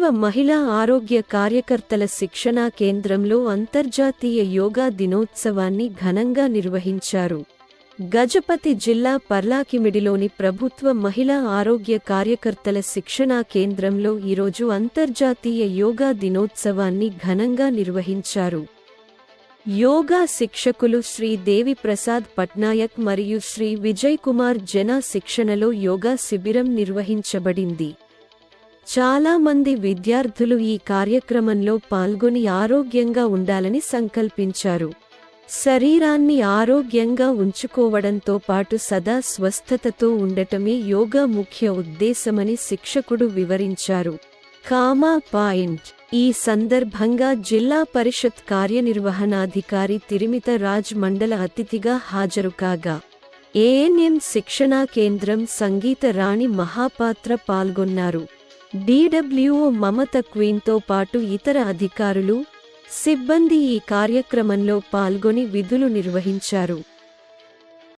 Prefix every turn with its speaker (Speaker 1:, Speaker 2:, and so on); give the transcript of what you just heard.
Speaker 1: ప్రభుత్వ మహిళా ఆరోగ్య కార్యకర్తల శిక్షణా కేంద్రంలో అంతర్జాతీయ యోగా దినోత్సవాన్ని ఘనంగా నిర్వహించారు. గజపతి జిల్లా పర్లాకిమిడిలోని ప్రభుత్వ మహిళా ఆరోగ్య కార్యకర్తల శిక్షణా కేంద్రంలో ఈరోజు అంతర్జాతీయ యోగా దినోత్సవాన్ని ఘనంగా నిర్వహించారు. యోగా శిక్షకులు శ్రీ దేవి ప్రసాద్ పట్నాయక్ మరియు శ్రీ విజయ్ కుమార్ జన శిక్షణలో యోగా శిబిరం నిర్వహించబడింది. చాలా మంది విద్యార్థులు ఈ కార్యక్రమంలో పాల్గొని ఆరోగ్యంగా ఉండాలని సంకల్పించారు. శరీరాన్ని ఆరోగ్యంగా ఉంచుకోవడంతో పాటు సదా స్వస్థతతో ఉండటమే యోగా ముఖ్య ఉద్దేశమని శిక్షకుడు వివరించారు. Comma point. ఈ సందర్భంగా జిల్లా పరిషత్ కార్యనిర్వహణాధికారి తిరిమిత రాజ్ మండల అతిథిగా హాజరు కాగా ఏఎన్ఎం శిక్షణా కేంద్రం సంగీత రాణి మహాపాత్ర పాల్గొన్నారు. డిడబ్ల్యూఓ మమత క్వీన్తో పాటు ఇతర అధికారులు సిబ్బంది ఈ కార్యక్రమంలో పాల్గొని విధులు నిర్వహించారు.